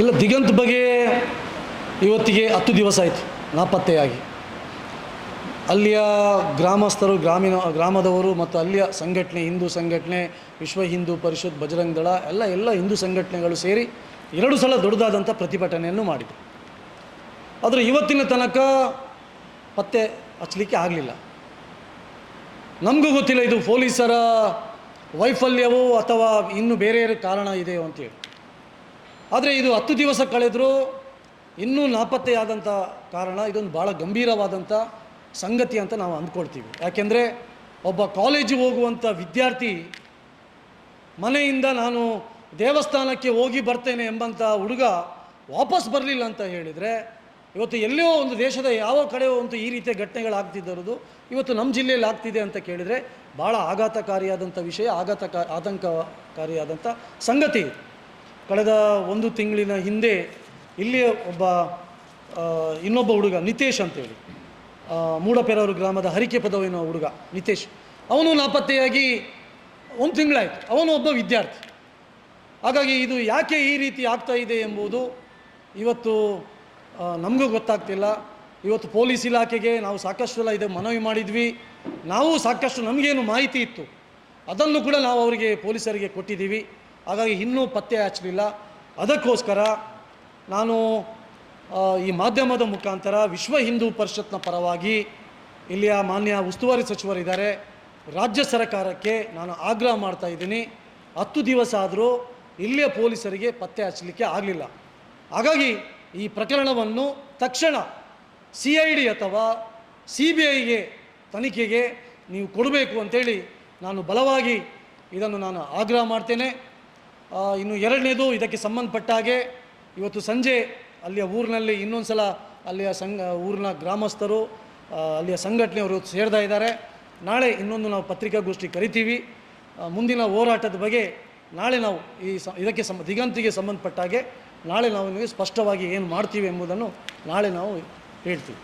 ಇಲ್ಲ, ದಿಗಂತ್ ಬಗ್ಗೆ ಇವತ್ತಿಗೆ ಹತ್ತು ದಿವಸ ಆಯಿತು, ನಾಪತ್ತೆಯಾಗಿ. ಅಲ್ಲಿಯ ಗ್ರಾಮಸ್ಥರು, ಗ್ರಾಮೀಣ, ಗ್ರಾಮದವರು ಮತ್ತು ಅಲ್ಲಿಯ ಸಂಘಟನೆ, ಹಿಂದೂ ಸಂಘಟನೆ, ವಿಶ್ವ ಹಿಂದೂ ಪರಿಷತ್, ಬಜರಂಗ್ ದಳ, ಎಲ್ಲ ಎಲ್ಲ ಹಿಂದೂ ಸಂಘಟನೆಗಳು ಸೇರಿ ಎರಡು ಸಲ ದೊಡ್ಡದಾದಂಥ ಪ್ರತಿಭಟನೆಯನ್ನು ಮಾಡಿತು ಆದರೆ ಇವತ್ತಿನ ತನಕ ಪತ್ತೆ ಹಚ್ಚಲಿಕ್ಕೆ ಆಗಲಿಲ್ಲ. ನಮಗೂ ಗೊತ್ತಿಲ್ಲ, ಇದು ಪೊಲೀಸರ ವೈಫಲ್ಯವೋ ಅಥವಾ ಇನ್ನು ಬೇರೆ ಕಾರಣ ಇದೆಯೋ ಅಂತೇಳಿ ಆದರೆ ಇದು ಹತ್ತು ದಿವಸ ಕಳೆದರೂ ಇನ್ನೂ ನಾಪತ್ತೆಯಾದಂಥ ಕಾರಣ, ಇದೊಂದು ಭಾಳ ಗಂಭೀರವಾದಂಥ ಸಂಗತಿ ಅಂತ ನಾವು ಅಂದ್ಕೊಳ್ತೀವಿ. ಯಾಕೆಂದರೆ ಒಬ್ಬ ಕಾಲೇಜಿಗೆ ಹೋಗುವಂಥ ವಿದ್ಯಾರ್ಥಿ ಮನೆಯಿಂದ ನಾನು ದೇವಸ್ಥಾನಕ್ಕೆ ಹೋಗಿ ಬರ್ತೇನೆ ಎಂಬಂಥ ಹುಡುಗ ವಾಪಸ್ ಬರಲಿಲ್ಲ ಅಂತ ಹೇಳಿದರೆ, ಇವತ್ತು ಎಲ್ಲೋ ಒಂದು ದೇಶದ ಯಾವ ಕಡೆಯೋ ಒಂದು ಈ ರೀತಿಯ ಘಟನೆಗಳಾಗ್ತಿದ್ದರದು ಇವತ್ತು ನಮ್ಮ ಜಿಲ್ಲೆಯಲ್ಲಿ ಆಗ್ತಿದೆ ಅಂತ ಕೇಳಿದರೆ ಭಾಳ ಆಘಾತಕಾರಿಯಾದಂಥ ವಿಷಯ, ಆಘಾತಕ ಆತಂಕಕಾರಿಯಾದಂಥ ಸಂಗತಿ ಕಳೆದ ಒಂದು ತಿಂಗಳಿನ ಹಿಂದೆ ಇಲ್ಲಿ ಒಬ್ಬ ಇನ್ನೊಬ್ಬ ಹುಡುಗ, ನಿತೇಶ್ ಅಂತೇಳಿ. ಮೂಡಪೆರವರು ಗ್ರಾಮದ ಹರಿಕೆ ಪದವಿನ ಹುಡುಗ, ನಿತೇಶ್. ಅವನು ನಾಪತ್ತೆಯಾಗಿ ಒಂದು ತಿಂಗಳಾಯಿತು. ಅವನು ಒಬ್ಬ ವಿದ್ಯಾರ್ಥಿ. ಹಾಗಾಗಿ ಇದು ಯಾಕೆ ಈ ರೀತಿ ಆಗ್ತಾ ಇದೆ ಎಂಬುದು ಇವತ್ತು ನಮಗೂ ಗೊತ್ತಾಗ್ತಿಲ್ಲ. ಇವತ್ತು ಪೊಲೀಸ್ ಇಲಾಖೆಗೆ ನಾವು ಸಾಕಷ್ಟು ಎಲ್ಲ ಇದೆ ಮನವಿ ಮಾಡಿದ್ವಿ. ನಾವು ಸಾಕಷ್ಟು ನಮಗೇನು ಮಾಹಿತಿ ಇತ್ತು, ಅದನ್ನು ಕೂಡ ನಾವು ಅವರಿಗೆ ಪೊಲೀಸರಿಗೆ ಕೊಟ್ಟಿದ್ದೀವಿ. ಹಾಗಾಗಿ ಇನ್ನೂ ಪತ್ತೆ ಹಚ್ಚಲಿಲ್ಲ. ಅದಕ್ಕೋಸ್ಕರ ನಾನು ಈ ಮಾಧ್ಯಮದ ಮುಖಾಂತರ ವಿಶ್ವ ಹಿಂದೂ ಪರಿಷತ್ನ ಪರವಾಗಿ ಇಲ್ಲಿಯ ಮಾನ್ಯ ಉಸ್ತುವಾರಿ ಸಚಿವರಿದ್ದಾರೆ. ರಾಜ್ಯ ಸರ್ಕಾರಕ್ಕೆ ನಾನು ಆಗ್ರಹ ಮಾಡ್ತಾ ಇದ್ದೀನಿ. ಹತ್ತು ದಿವಸ ಆದರೂ ಇಲ್ಲಿಯ ಪೊಲೀಸರಿಗೆ ಪತ್ತೆ ಹಚ್ಚಲಿಕ್ಕೆ ಆಗಲಿಲ್ಲ. ಹಾಗಾಗಿ ಈ ಪ್ರಕರಣವನ್ನು ತಕ್ಷಣ ಸಿ ಐ ಡಿ ಅಥವಾ ಸಿ ಬಿ ಐಗೆ ತನಿಖೆಗೆ ನೀವು ಕೊಡಬೇಕು ಅಂತೇಳಿ ನಾನು ಬಲವಾಗಿ ಇದನ್ನು ನಾನು ಆಗ್ರಹ ಮಾಡ್ತೇನೆ. ಇನ್ನು ಎರಡನೇದು ಇದಕ್ಕೆ ಸಂಬಂಧಪಟ್ಟ ಹಾಗೆ ಇವತ್ತು ಸಂಜೆ ಅಲ್ಲಿಯ ಊರಿನಲ್ಲಿ ಇನ್ನೊಂದು ಸಲ ಅಲ್ಲಿಯ ಸಂಘ, ಊರಿನ ಗ್ರಾಮಸ್ಥರು ಅಲ್ಲಿಯ ಸಂಘಟನೆಯವರು ಸೇರ್ತಾ ಇದ್ದಾರೆ. ನಾಳೆ ಇನ್ನೊಂದು ನಾವು ಪತ್ರಿಕಾಗೋಷ್ಠಿ ಕರಿತೀವಿ. ಮುಂದಿನ ಹೋರಾಟದ ಬಗ್ಗೆ ನಾಳೆ ನಾವು ಈ ಸ, ಇದಕ್ಕೆ ಸಂಬ, ದಿಗಂತಿಗೆ ಸಂಬಂಧಪಟ್ಟ ಹಾಗೆ ನಾಳೆ ನಾವು ನಿಮಗೆ ಸ್ಪಷ್ಟವಾಗಿ ಏನು ಮಾಡ್ತೀವಿ ಎಂಬುದನ್ನು ನಾಳೆ ನಾವು ಹೇಳ್ತೀವಿ.